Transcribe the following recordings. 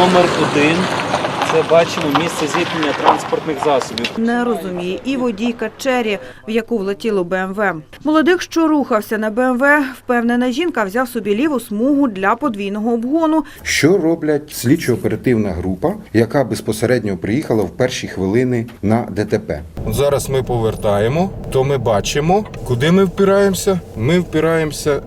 номер один. Це бачимо місце зіткнення транспортних засобів. Не розуміє і водійка Чері, в яку влетіло БМВ. Молодих, що рухався на БМВ, впевнена жінка взяв собі ліву смугу для подвійного обгону. Що роблять слідчо-оперативна група, яка безпосередньо приїхала в перші хвилини на ДТП? Зараз ми повертаємо, то ми бачимо, куди ми впираємося. Ми впираємося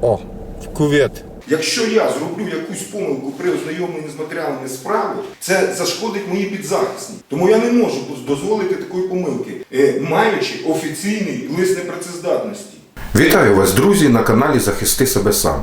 о, в кувет. Якщо я зроблю якусь помилку при ознайомленні з матеріалами справи, це зашкодить моїй підзахисні. Тому я не можу дозволити такої помилки, е, маючи офіційний лист непрацездатності. Вітаю вас, друзі, на каналі Захисти себе сам.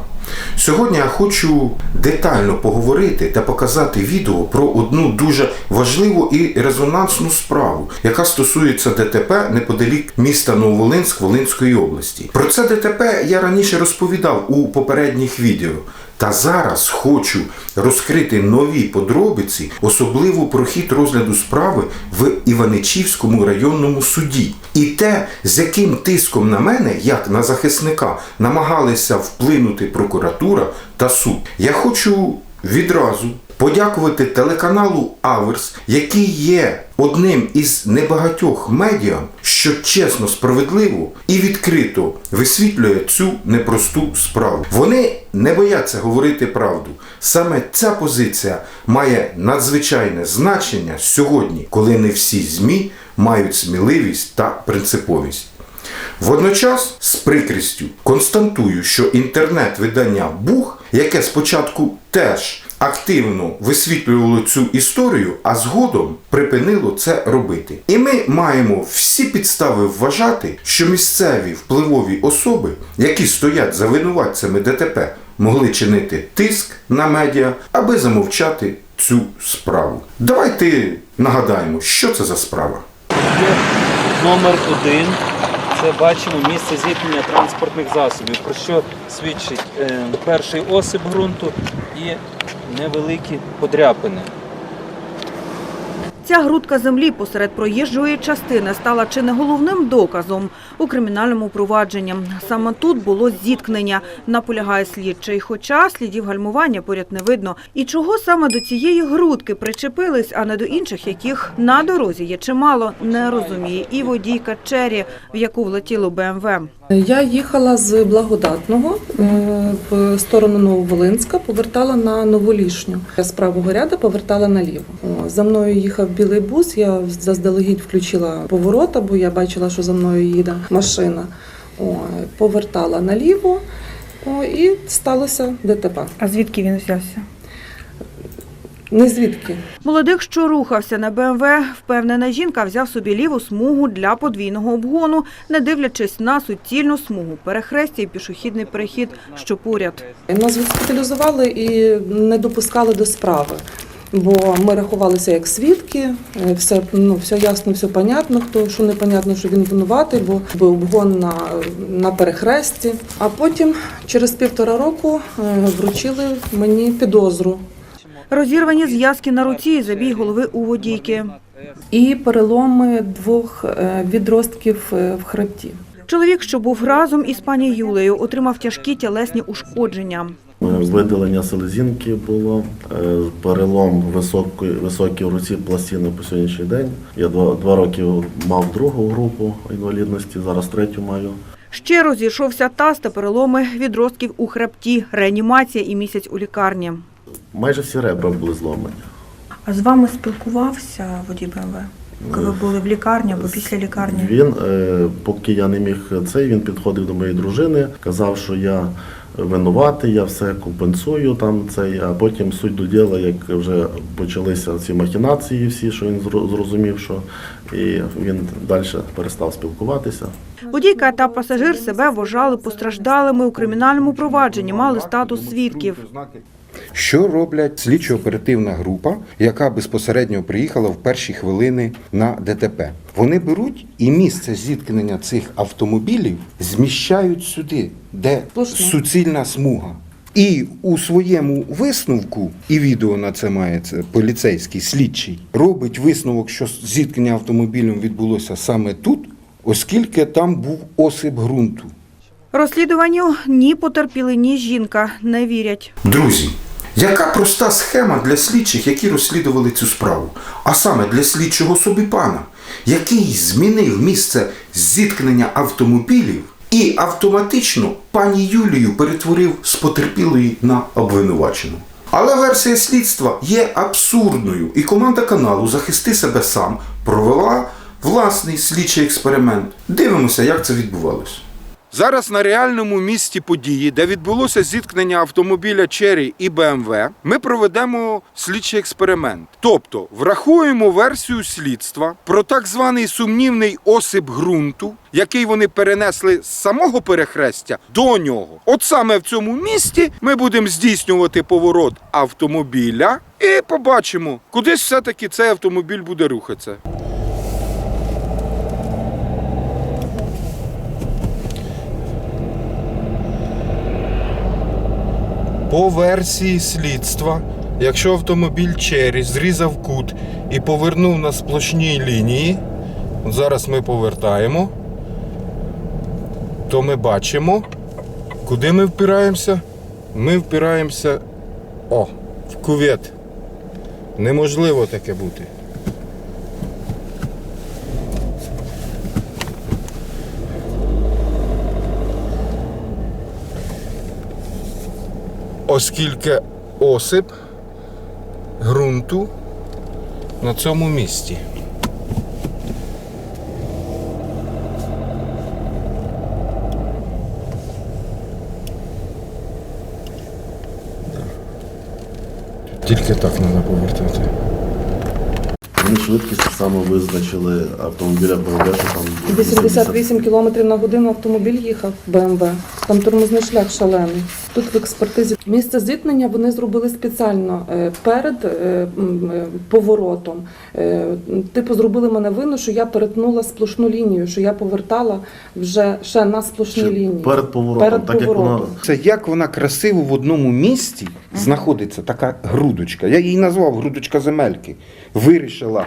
Сьогодні я хочу детально поговорити та показати відео про одну дуже важливу і резонансну справу, яка стосується ДТП неподалік міста Нововолинськ Волинської області. Про це ДТП я раніше розповідав у попередніх відео. Та зараз хочу розкрити нові подробиці, особливо про хід розгляду справи в Іваничівському районному суді. І те, з яким тиском на мене, як на захисника, намагалися вплинути прокуратура та суд. Я хочу відразу подякувати телеканалу Аверс, який є одним із небагатьох медіа, що чесно, справедливо і відкрито висвітлює цю непросту справу. Вони не бояться говорити правду. Саме ця позиція має надзвичайне значення сьогодні, коли не всі ЗМІ мають сміливість та принциповість. Водночас з прикрістю констатую, що інтернет-видання Бух, яке спочатку теж активно висвітлювало цю історію, а згодом припинило це робити. І ми маємо всі підстави вважати, що місцеві впливові особи, які стоять за винуватцями ДТП, могли чинити тиск на медіа, аби замовчати цю справу. Давайте нагадаємо, що це за справа. Номер один. Це бачимо місце зіткнення транспортних засобів, про що свідчить е, перший осип ґрунту і невеликі подряпини. Ця грудка землі посеред проїжджої частини стала чи не головним доказом у кримінальному провадженні. Саме тут було зіткнення, наполягає слідчий. Хоча слідів гальмування поряд не видно. І чого саме до цієї грудки причепились, а не до інших, яких на дорозі є чимало, не розуміє і водійка Чері, в яку влетіло БМВ. Я їхала з Благодатного е, в сторону Нововолинська, повертала на Новолішню. З правого ряду повертала наліво. За мною їхав білий бус. Я заздалегідь включила поворота, бо я бачила, що за мною їде машина. О, повертала наліво о, і сталося ДТП. А звідки він взявся? Не звідки. Молодих, що рухався на БМВ, впевнена жінка взяв собі ліву смугу для подвійного обгону, не дивлячись на суцільну смугу, перехрестя і пішохідний перехід, що поряд. Нас госпіталізували і не допускали до справи. Бо ми рахувалися як свідки, е, все ну все ясно, все понятно. Хто що непонятно, що він винуватий, бо був обгон на, на перехресті. А потім, через півтора року, е, вручили мені підозру Розірвані зв'язки на руці і забій голови у водійки. і переломи двох е, відростків в хребті. Чоловік, що був разом із пані Юлею, отримав тяжкі тілесні ушкодження. Видалення селезінки було, е, перелом високої, високій в руці пластини по сьогоднішній день. Я два, два роки мав другу групу інвалідності, зараз третю маю. Ще розійшовся таз та переломи відростків у хребті, реанімація і місяць у лікарні. Майже всі ребра були зломані. А з вами спілкувався водій БМВ, коли ви були в лікарні або після лікарні? Він, е, поки я не міг цей, він підходив до моєї дружини, казав, що я винуватий, я все компенсую там цей, а потім суть до діла, як вже почалися ці махінації всі, що він зрозумів, що і він далі перестав спілкуватися. Водійка та пасажир себе вважали постраждалими у кримінальному провадженні, мали статус свідків. Що роблять слідчо-оперативна група, яка безпосередньо приїхала в перші хвилини на ДТП? Вони беруть і місце зіткнення цих автомобілів зміщають сюди, де Сплошне. суцільна смуга. І у своєму висновку, і відео на це має це поліцейський слідчий, робить висновок, що зіткнення автомобілем відбулося саме тут, оскільки там був осип ґрунту. Розслідуванню ні потерпіли, ні жінка не вірять. Друзі, Яка проста схема для слідчих, які розслідували цю справу, а саме для слідчого Собіпана, який змінив місце зіткнення автомобілів і автоматично пані Юлію перетворив з потерпілої на обвинувачену. Але версія слідства є абсурдною, і команда каналу Захисти себе сам провела власний слідчий експеримент. Дивимося, як це відбувалося. Зараз на реальному місці події, де відбулося зіткнення автомобіля Черрі і БМВ, ми проведемо слідчий експеримент. Тобто врахуємо версію слідства про так званий сумнівний осип ґрунту, який вони перенесли з самого перехрестя до нього. От саме в цьому місці ми будемо здійснювати поворот автомобіля і побачимо, куди ж все-таки цей автомобіль буде рухатися. По версії слідства, якщо автомобіль Черрі зрізав кут і повернув на сплошній лінії, от зараз ми повертаємо, то ми бачимо, куди ми впираємося. Ми впираємося о, в кувет. Неможливо таке бути. Оскільки осип ґрунту на цьому місці. Тільки так треба повертати. Вони швидкість само визначили автомобіля БМВ, що там 88 км на годину автомобіль їхав БМВ. Там тормозний шлях шалений. Тут в експертизі місце зіткнення вони зробили спеціально е, перед е, е, поворотом. Типу зробили мене вину, що я перетнула сплошну лінію, що я повертала вже ще на сплошній Ще лінії. перед поворотом, Перед так як поворотом. воно Це як вона красиво в одному місці знаходиться така грудочка. Я її назвав грудочка земельки. Вирішила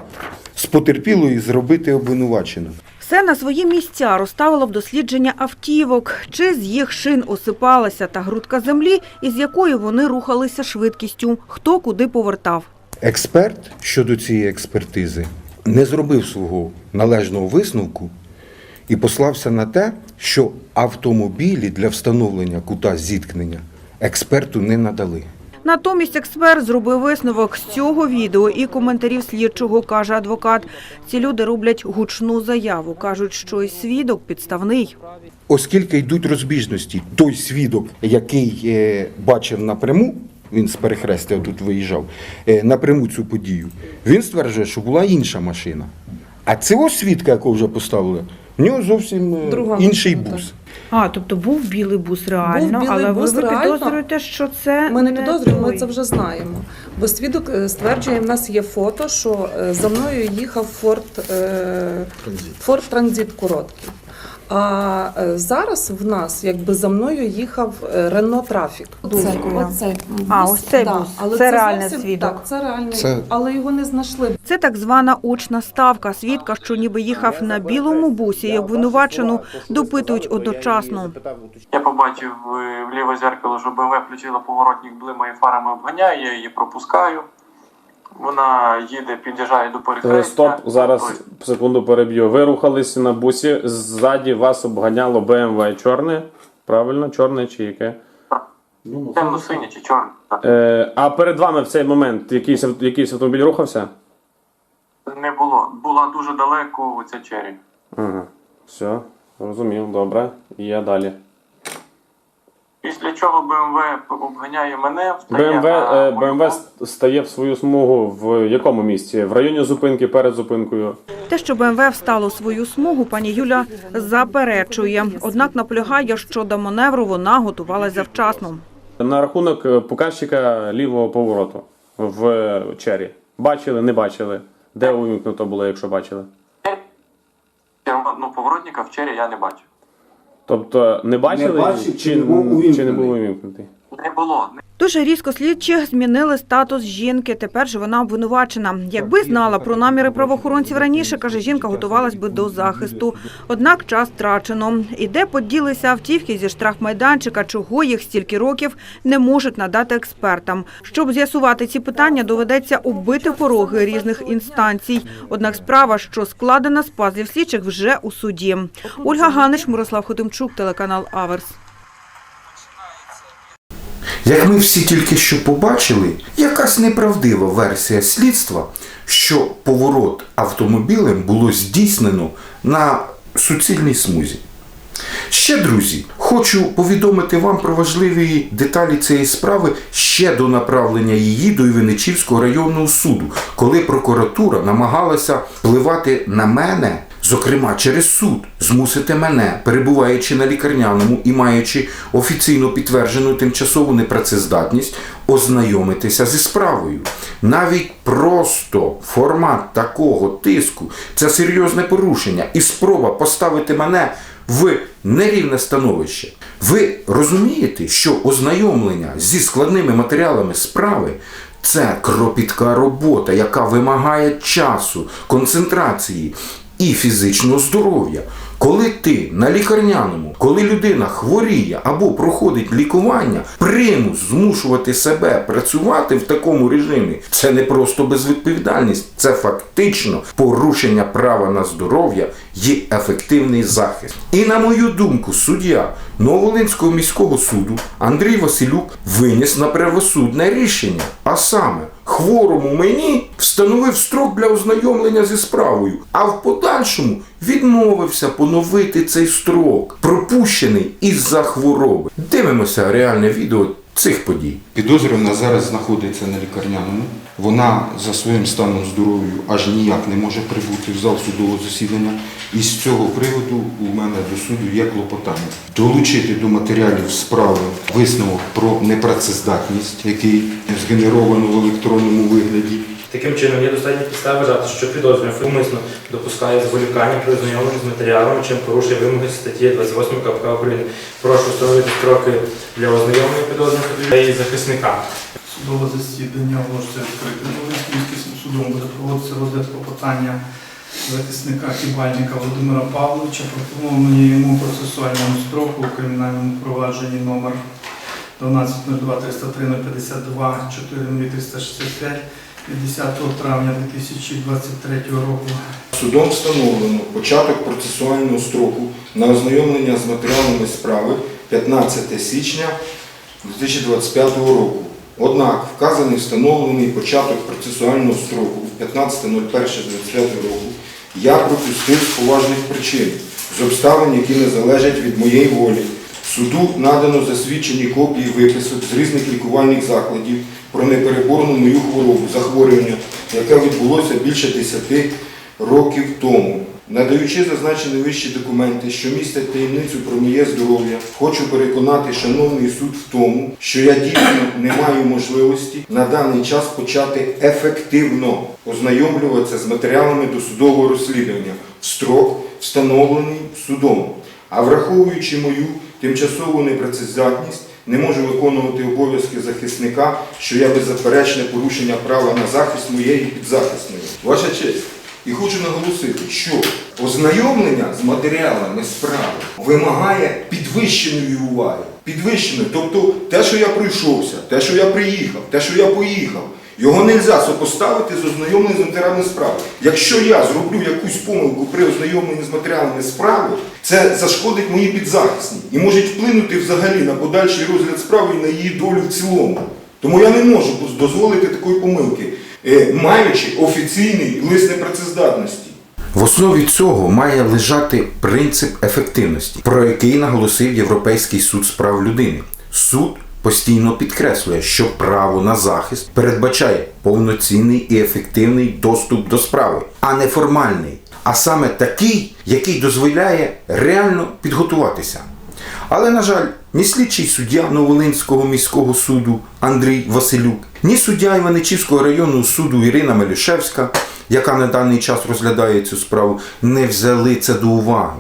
з потерпілою зробити обвинувачену. Все на свої місця розставило в дослідження автівок, чи з їх шин осипалася та грудка землі, із якою вони рухалися швидкістю, хто куди повертав. Експерт щодо цієї експертизи не зробив свого належного висновку і послався на те, що автомобілі для встановлення кута зіткнення експерту не надали. Натомість експерт зробив висновок з цього відео і коментарів слідчого, каже адвокат. Ці люди роблять гучну заяву, кажуть, що й свідок підставний. Оскільки йдуть розбіжності, той свідок, який е, бачив напряму, він з перехрестя тут виїжджав, е, напряму цю подію, він стверджує, що була інша машина. А цього свідка, якого вже поставили, в нього зовсім е, Друга інший машина, бус. А, тобто був білий бус реально, Був білий але бус ви, ви реально. підозрюєте, що це Ми не не підозрюємо, ми це вже знаємо. Бо свідок е, стверджує, в нас є фото, що е, за мною їхав Форд, е, Форд Транзит короткий. А е, зараз в нас якби за мною їхав е, Рено Трафік. Дякую. оцей А, ось цей да. бус. Але Це реальний зовсім- свідок. Так, це реальний, Це- але його не знайшли. Це так звана очна ставка. Свідка, що ніби їхав на білому бусі і обвинувачену, допитують одночасно. Я побачив е, в ліве зеркало, що БМВ включила поворотник, блимає фарами обганяє, я її пропускаю. Вона їде, під'їжджає до Е, перехрестя. Стоп, зараз секунду переб'ю. Ви рухалися на бусі, ззаді вас обганяло BMW чорне. Правильно, чорне чи яке? Темно-синє чи чорне. Е, а перед вами в цей момент якийсь, якийсь автомобіль рухався? Не було. Була дуже далеко ця чері. Ага. Все, розумів, добре. Є далі. Чого БМВ обганяє мене, встає BMW, на е, BMW стає в свою смугу в якому місці? В районі зупинки, перед зупинкою. Те, що БМВ встало у свою смугу, пані Юля заперечує. Однак наполягає, що до маневру вона готувалася завчасно. На рахунок е, показчика лівого повороту в е, чері. Бачили, не бачили? Де увімкнуто було, якщо бачили? Ну, поворотника в чері я не бачив. Тобто не бачили бачив, чи, чи не був чи не увімкнений? був увімкнутий? Не було. Дуже різко слідчі змінили статус жінки. Тепер же вона обвинувачена. Якби знала про наміри правоохоронців раніше, каже, жінка готувалась би до захисту. Однак час втрачено. І де поділися автівки зі штрафмайданчика, чого їх стільки років не можуть надати експертам. Щоб з'ясувати ці питання, доведеться убити пороги різних інстанцій. Однак справа, що складена з пазлів слідчих, вже у суді. Ольга Ганич, Мирослав Хотимчук, телеканал Аверс. Як ми всі тільки що побачили, якась неправдива версія слідства, що поворот автомобілем було здійснено на суцільній смузі. Ще, друзі, хочу повідомити вам про важливі деталі цієї справи ще до направлення її до Івеничівського районного суду, коли прокуратура намагалася впливати на мене, зокрема через суд, змусити мене, перебуваючи на лікарняному і маючи офіційно підтверджену тимчасову непрацездатність, ознайомитися зі справою. Навіть просто формат такого тиску це серйозне порушення і спроба поставити мене в нерівне становище. Ви розумієте, що ознайомлення зі складними матеріалами справи це кропітка робота, яка вимагає часу, концентрації і фізичного здоров'я. Коли ти на лікарняному, коли людина хворіє або проходить лікування, примус змушувати себе працювати в такому режимі це не просто безвідповідальність, це фактично порушення права на здоров'я і ефективний захист. І на мою думку, суддя Нововолинського міського суду Андрій Василюк виніс на правосудне рішення, а саме хворому мені встановив строк для ознайомлення зі справою, а в подальшому відмовився поновити цей строк, пропущений із-за хвороби. Дивимося реальне відео цих подій. Підозрювана зараз знаходиться на лікарняному. Вона за своїм станом здоров'я аж ніяк не може прибути в зал судового засідання. І з цього приводу у мене до суду є клопотання. Долучити до матеріалів справи висновок про непрацездатність, який згенеровано в електронному вигляді. Таким чином, є достатні підстави вважати, що підозрюваний умисно допускає зволікання при ознайомленні з матеріалами, чим порушує вимоги статті 28 КПК України. Прошу встановити строки для ознайомлення підозрюваного та її захисника. Судове засідання оголошується відкритим. Міським судом буде проводитися розгляд клопотання захисника Кібальника Володимира Павловича, пропонованої йому процесуальному строку у кримінальному провадженні номер 1202 303 052 40365 від 10 травня 2023 року. Судом встановлено початок процесуального строку на ознайомлення з матеріалами справи 15 січня 2025 року. Однак вказаний встановлений початок процесуального строку 15.01.25 року я пропустив з поважних причин, з обставин, які не залежать від моєї волі. Суду надано засвідчені копії виписок з різних лікувальних закладів про непереборну мою хворобу, захворювання, яке відбулося більше 10 років тому. Надаючи зазначені вищі документи, що містять таємницю про моє здоров'я, хочу переконати шановний суд в тому, що я дійсно не маю можливості на даний час почати ефективно ознайомлюватися з матеріалами досудового розслідування в строк, встановлений судом. А враховуючи мою тимчасову непрацездатність, не можу виконувати обов'язки захисника, що я беззаперечне порушення права на захист моєї підзахисної. Ваша честь. І хочу наголосити, що ознайомлення з матеріалами справи вимагає підвищеної уваги. Підвищеної, тобто те, що я пройшовся, те, що я приїхав, те, що я поїхав, його не можна сопоставити з ознайомленням з матеріалами справи. Якщо я зроблю якусь помилку при ознайомленні з матеріалами справи, це зашкодить моїй підзахисній і може вплинути взагалі на подальший розгляд справи і на її долю в цілому. Тому я не можу дозволити такої помилки, е, маючи офіційний лист непрацездатності. В основі цього має лежати принцип ефективності, про який наголосив Європейський суд з прав людини. Суд постійно підкреслює, що право на захист передбачає повноцінний і ефективний доступ до справи, а не формальний, а саме такий, який дозволяє реально підготуватися. Але, на жаль, ні слідчий суддя Новолинського міського суду Андрій Василюк, ні суддя Іваничівського районного суду Ірина Мелюшевська, яка на даний час розглядає цю справу, не взяли це до уваги.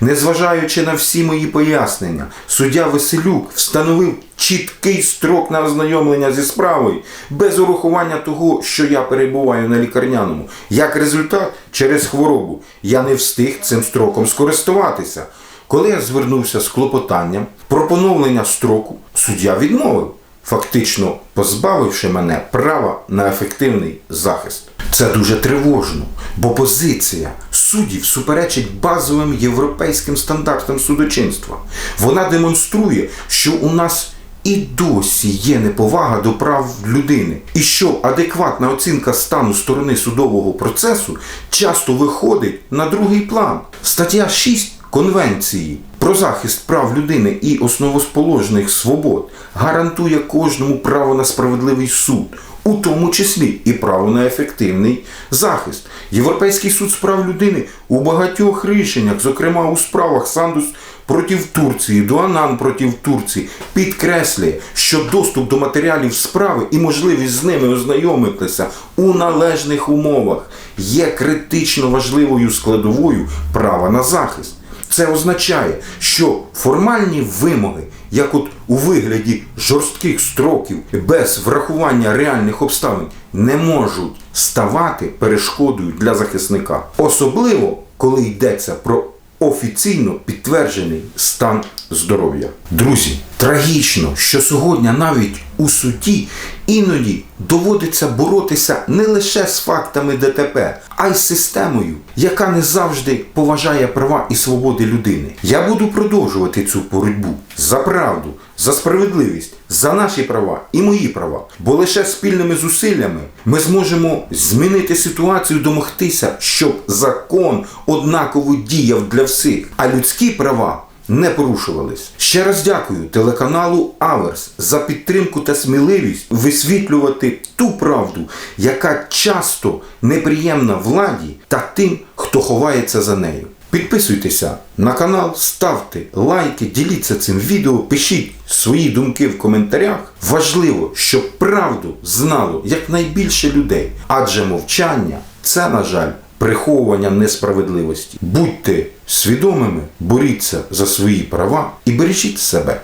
Незважаючи на всі мої пояснення, суддя Василюк встановив чіткий строк на ознайомлення зі справою, без урахування того, що я перебуваю на лікарняному. Як результат, через хворобу я не встиг цим строком скористуватися. Коли я звернувся з клопотанням про поновлення строку, суддя відмовив, фактично позбавивши мене права на ефективний захист. Це дуже тривожно, бо позиція суддів суперечить базовим європейським стандартам судочинства. Вона демонструє, що у нас і досі є неповага до прав людини, і що адекватна оцінка стану сторони судового процесу часто виходить на другий план. Стаття 6 Конвенції про захист прав людини і основоположних свобод гарантує кожному право на справедливий суд, у тому числі і право на ефективний захист. Європейський суд з прав людини у багатьох рішеннях, зокрема у справах Сандус проти Турції, Дуанан проти Турції, підкреслює, що доступ до матеріалів справи і можливість з ними ознайомитися у належних умовах є критично важливою складовою права на захист. Це означає, що формальні вимоги, як от у вигляді жорстких строків без врахування реальних обставин, не можуть ставати перешкодою для захисника, особливо коли йдеться про офіційно підтверджений стан здоров'я. Друзі, трагічно, що сьогодні навіть у суді іноді доводиться боротися не лише з фактами ДТП, а й з системою, яка не завжди поважає права і свободи людини. Я буду продовжувати цю боротьбу за правду, за справедливість, за наші права і мої права. Бо лише спільними зусиллями ми зможемо змінити ситуацію, домогтися, щоб закон однаково діяв для всіх, а людські права не порушувались. Ще раз дякую телеканалу Аверс за підтримку та сміливість висвітлювати ту правду, яка часто неприємна владі та тим, хто ховається за нею. Підписуйтеся на канал, ставте лайки, діліться цим відео, пишіть свої думки в коментарях. Важливо, щоб правду знало якнайбільше людей, адже мовчання це, на жаль, приховування несправедливості. Будьте свідомими, боріться за свої права і бережіть себе.